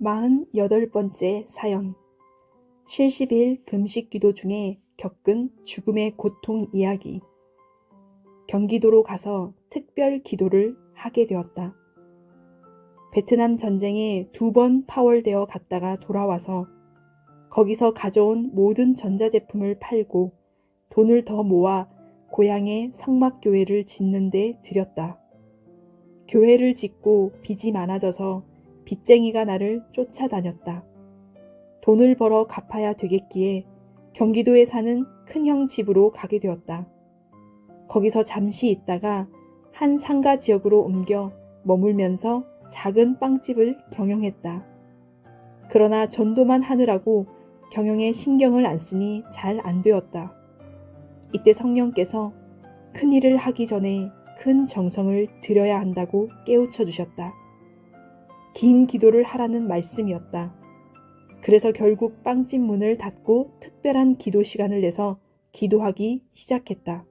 48번째 사연 70일 금식 기도 중에 겪은 죽음의 고통 이야기 경기도로 가서 특별 기도를 하게 되었다. 베트남 전쟁에 두 번 파월되어 갔다가 돌아와서 거기서 가져온 모든 전자제품을 팔고 돈을 더 모아 고향에 성막교회를 짓는 데 들였다. 교회를 짓고 빚이 많아져서 빚쟁이가 나를 쫓아다녔다. 돈을 벌어 갚아야 되겠기에 경기도에 사는 큰형 집으로 가게 되었다. 거기서 잠시 있다가 한 상가 지역으로 옮겨 머물면서 작은 빵집을 경영했다. 그러나 전도만 하느라고 경영에 신경을 안 쓰니 잘 안 되었다. 이때 성령께서 큰 일을 하기 전에 큰 정성을 들여야 한다고 깨우쳐 주셨다. 긴 기도를 하라는 말씀이었다. 그래서 결국 빵집 문을 닫고 특별한 기도 시간을 내서 기도하기 시작했다.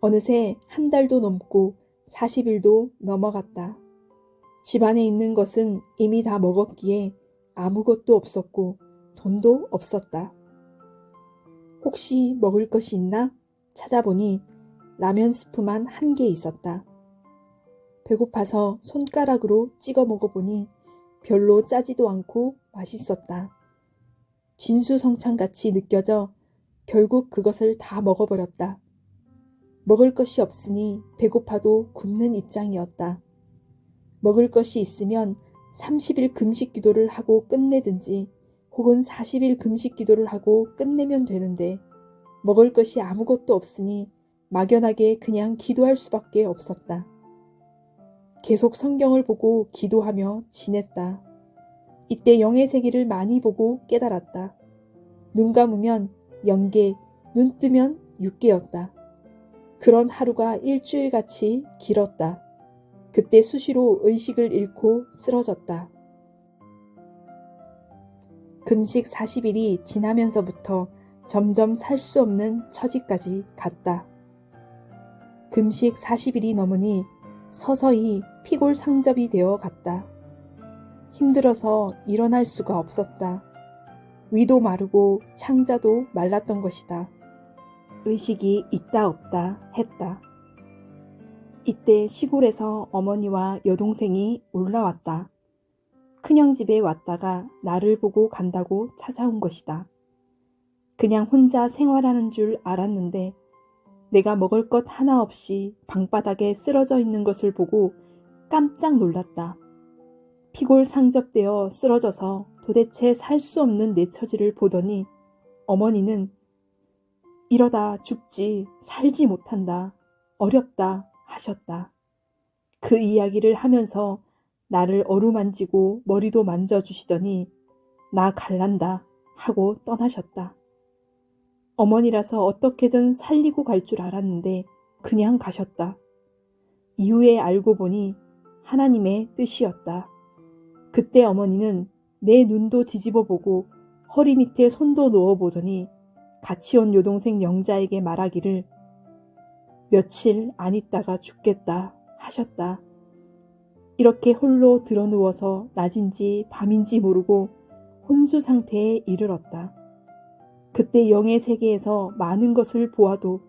어느새 한 달도 넘고 40일도 넘어갔다. 집안에 있는 것은 이미 다 먹었기에 아무것도 없었고 돈도 없었다. 혹시 먹을 것이 있나 찾아보니 라면 스프만 한 개 있었다. 배고파서 손가락으로 찍어 먹어보니 별로 짜지도 않고 맛있었다. 진수성찬같이 느껴져 결국 그것을 다 먹어버렸다. 먹을 것이 없으니 배고파도 굶는 입장이었다. 먹을 것이 있으면 30일 금식 기도를 하고 끝내든지 혹은 40일 금식 기도를 하고 끝내면 되는데 먹을 것이 아무것도 없으니 막연하게 그냥 기도할 수밖에 없었다. 계속 성경을 보고 기도하며 지냈다. 이때 영의 세계를 많이 보고 깨달았다. 눈 감으면 영계, 눈 뜨면 육계였다. 그런 하루가 일주일같이 길었다. 그때 수시로 의식을 잃고 쓰러졌다. 금식 40일이 지나면서부터 점점 살 수 없는 처지까지 갔다. 금식 40일이 넘으니 서서히 피골 상접이 되어 갔다. 힘들어서 일어날 수가 없었다. 위도 마르고 창자도 말랐던 것이다. 의식이 있다 없다 했다. 이때 시골에서 어머니와 여동생이 올라왔다. 큰형 집에 왔다가 나를 보고 간다고 찾아온 것이다. 그냥 혼자 생활하는 줄 알았는데 내가 먹을 것 하나 없이 방바닥에 쓰러져 있는 것을 보고 깜짝 놀랐다. 피골 상접되어 쓰러져서 도대체 살 수 없는 내 처지를 보더니 어머니는 이러다 죽지 살지 못한다. 어렵다 하셨다. 그 이야기를 하면서 나를 어루만지고 머리도 만져주시더니 나 갈란다 하고 떠나셨다. 어머니라서 어떻게든 살리고 갈 줄 알았는데 그냥 가셨다. 이후에 알고 보니 하나님의 뜻이었다. 그때 어머니는 내 눈도 뒤집어 보고 허리 밑에 손도 놓어 보더니 같이 온 여동생 영자에게 말하기를 며칠 안 있다가 죽겠다 하셨다. 이렇게 홀로 드러 누워서 낮인지 밤인지 모르고 혼수 상태에 이르렀다. 그때 영의 세계에서 많은 것을 보아도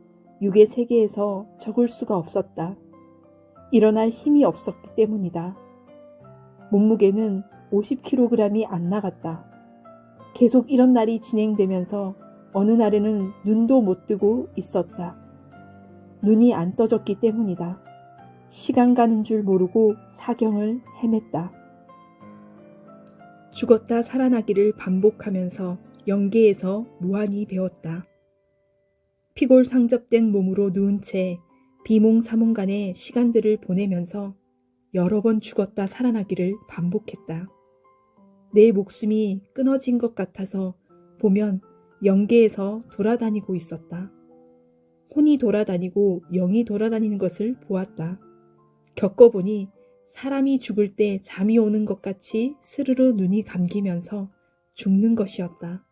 육의 세계에서 적을 수가 없었다. 일어날 힘이 없었기 때문이다. 몸무게는 50kg이 안 나갔다. 계속 이런 날이 진행되면서 어느 날에는 눈도 못 뜨고 있었다. 눈이 안 떠졌기 때문이다. 시간 가는 줄 모르고 사경을 헤맸다. 죽었다 살아나기를 반복하면서 영계에서 무한히 배웠다. 피골 상접된 몸으로 누운 채 비몽사몽간의 시간들을 보내면서 여러 번 죽었다 살아나기를 반복했다. 내 목숨이 끊어진 것 같아서 보면 영계에서 돌아다니고 있었다. 혼이 돌아다니고 영이 돌아다니는 것을 보았다. 겪어보니 사람이 죽을 때 잠이 오는 것 같이 스르르 눈이 감기면서 죽는 것이었다.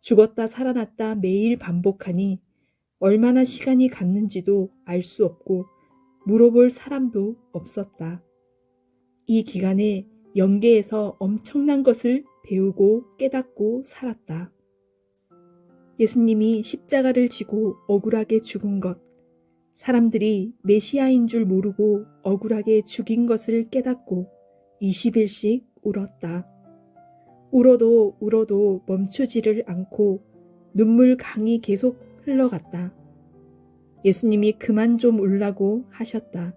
죽었다 살아났다 매일 반복하니 얼마나 시간이 갔는지도 알 수 없고 물어볼 사람도 없었다. 이 기간에 영계에서 엄청난 것을 배우고 깨닫고 살았다. 예수님이 십자가를 지고 억울하게 죽은 것, 사람들이 메시아인 줄 모르고 억울하게 죽인 것을 깨닫고 20일씩 울었다. 울어도 울어도 멈추지를 않고 눈물 강이 계속 흘러갔다. 예수님이 그만 좀 울라고 하셨다.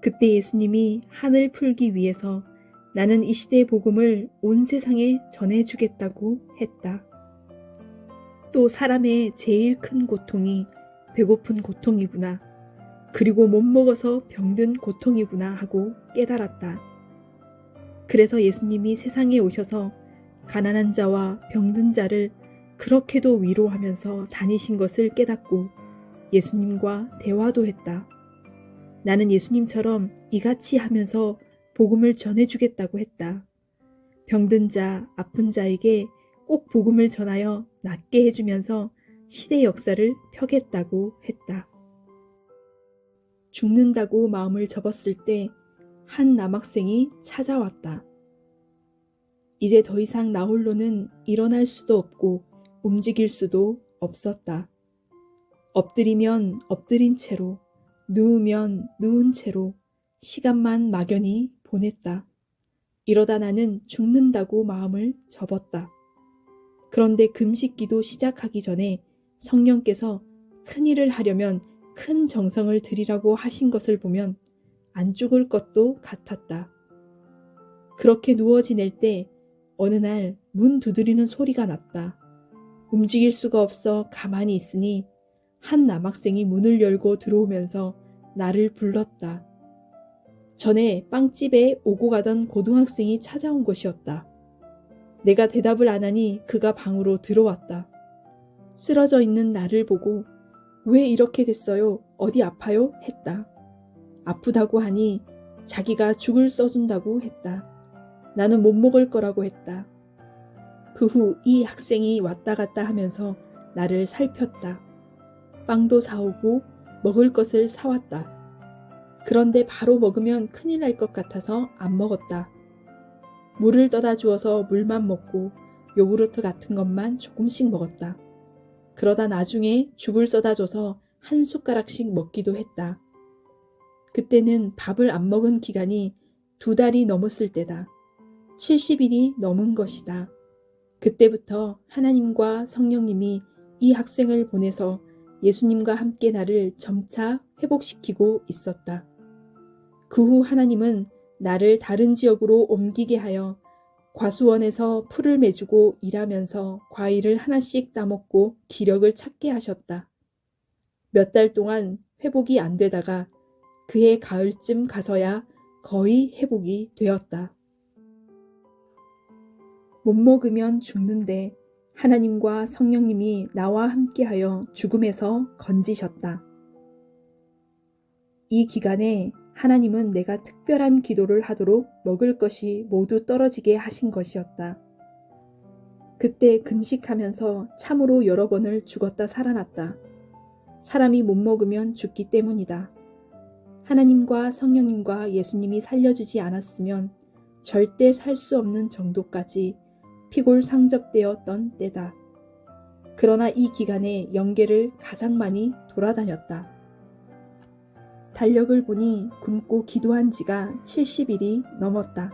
그때 예수님이 한을 풀기 위해서 나는 이 시대의 복음을 온 세상에 전해주겠다고 했다. 또 사람의 제일 큰 고통이 배고픈 고통이구나. 그리고 못 먹어서 병든 고통이구나 하고 깨달았다. 그래서 예수님이 세상에 오셔서 가난한 자와 병든 자를 그렇게도 위로하면서 다니신 것을 깨닫고 예수님과 대화도 했다. 나는 예수님처럼 이같이 하면서 복음을 전해주겠다고 했다. 병든 자, 아픈 자에게 꼭 복음을 전하여 낫게 해주면서 시대 역사를 펴겠다고 했다. 죽는다고 마음을 접었을 때 한 남학생이 찾아왔다. 이제 더 이상 나 홀로는 일어날 수도 없고 움직일 수도 없었다. 엎드리면 엎드린 채로, 누우면 누운 채로 시간만 막연히 보냈다. 이러다 나는 죽는다고 마음을 접었다. 그런데 금식기도 시작하기 전에 성령께서 큰 일을 하려면 큰 정성을 들이라고 하신 것을 보면 안 죽을 것도 같았다. 그렇게 누워 지낼 때 어느 날 문 두드리는 소리가 났다. 움직일 수가 없어 가만히 있으니 한 남학생이 문을 열고 들어오면서 나를 불렀다. 전에 빵집에 오고 가던 고등학생이 찾아온 것이었다. 내가 대답을 안 하니 그가 방으로 들어왔다. 쓰러져 있는 나를 보고 왜 이렇게 됐어요? 어디 아파요? 했다. 아프다고 하니 자기가 죽을 써준다고 했다. 나는 못 먹을 거라고 했다. 그 후 이 학생이 왔다 갔다 하면서 나를 살폈다. 빵도 사오고 먹을 것을 사왔다. 그런데 바로 먹으면 큰일 날 것 같아서 안 먹었다. 물을 떠다 주어서 물만 먹고 요구르트 같은 것만 조금씩 먹었다. 그러다 나중에 죽을 써다 줘서 한 숟가락씩 먹기도 했다. 그때는 밥을 안 먹은 기간이 두 달이 넘었을 때다. 70일이 넘은 것이다. 그때부터 하나님과 성령님이 이 학생을 보내서 예수님과 함께 나를 점차 회복시키고 있었다. 그 후 하나님은 나를 다른 지역으로 옮기게 하여 과수원에서 풀을 매주고 일하면서 과일을 하나씩 따먹고 기력을 찾게 하셨다. 몇 달 동안 회복이 안 되다가 그해 가을쯤 가서야 거의 회복이 되었다. 못 먹으면 죽는데 하나님과 성령님이 나와 함께하여 죽음에서 건지셨다. 이 기간에 하나님은 내가 특별한 기도를 하도록 먹을 것이 모두 떨어지게 하신 것이었다. 그때 금식하면서 참으로 여러 번을 죽었다 살아났다. 사람이 못 먹으면 죽기 때문이다. 하나님과 성령님과 예수님이 살려주지 않았으면 절대 살 수 없는 정도까지 피골 상접되었던 때다. 그러나 이 기간에 영계를 가장 많이 돌아다녔다. 달력을 보니 굶고 기도한 지가 70일이 넘었다.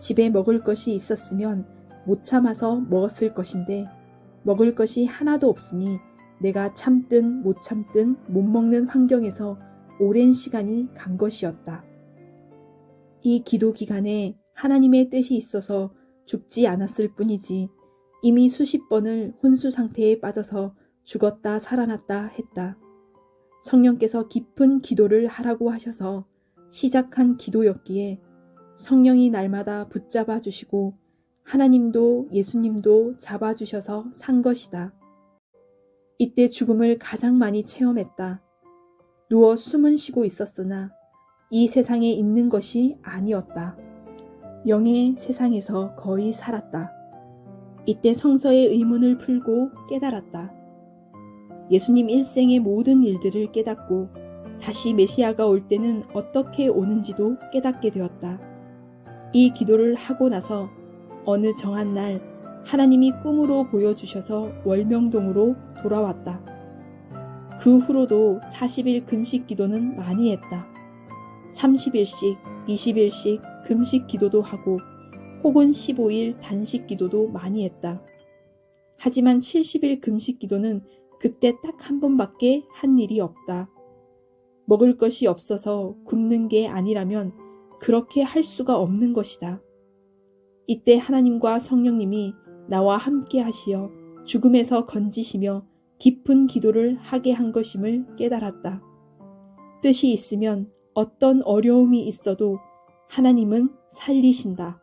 집에 먹을 것이 있었으면 못 참아서 먹었을 것인데 먹을 것이 하나도 없으니 내가 참든 못 참든 못 먹는 환경에서 오랜 시간이 간 것이었다. 이 기도 기간에 하나님의 뜻이 있어서 죽지 않았을 뿐이지 이미 수십 번을 혼수 상태에 빠져서 죽었다 살아났다 했다. 성령께서 깊은 기도를 하라고 하셔서 시작한 기도였기에 성령이 날마다 붙잡아 주시고 하나님도 예수님도 잡아 주셔서 산 것이다. 이때 죽음을 가장 많이 체험했다. 누워 숨은 쉬고 있었으나 이 세상에 있는 것이 아니었다. 영의 세상에서 거의 살았다. 이때 성서의 의문을 풀고 깨달았다. 예수님 일생의 모든 일들을 깨닫고 다시 메시아가 올 때는 어떻게 오는지도 깨닫게 되었다. 이 기도를 하고 나서 어느 정한 날 하나님이 꿈으로 보여주셔서 월명동으로 돌아왔다. 그 후로도 40일 금식 기도는 많이 했다. 30일씩, 20일씩 금식 기도도 하고 혹은 15일 단식 기도도 많이 했다. 하지만 70일 금식 기도는 그때 딱 한 번밖에 한 일이 없다. 먹을 것이 없어서 굶는 게 아니라면 그렇게 할 수가 없는 것이다. 이때 하나님과 성령님이 나와 함께 하시어 죽음에서 건지시며 깊은 기도를 하게 한 것임을 깨달았다. 뜻이 있으면 어떤 어려움이 있어도 하나님은 살리신다.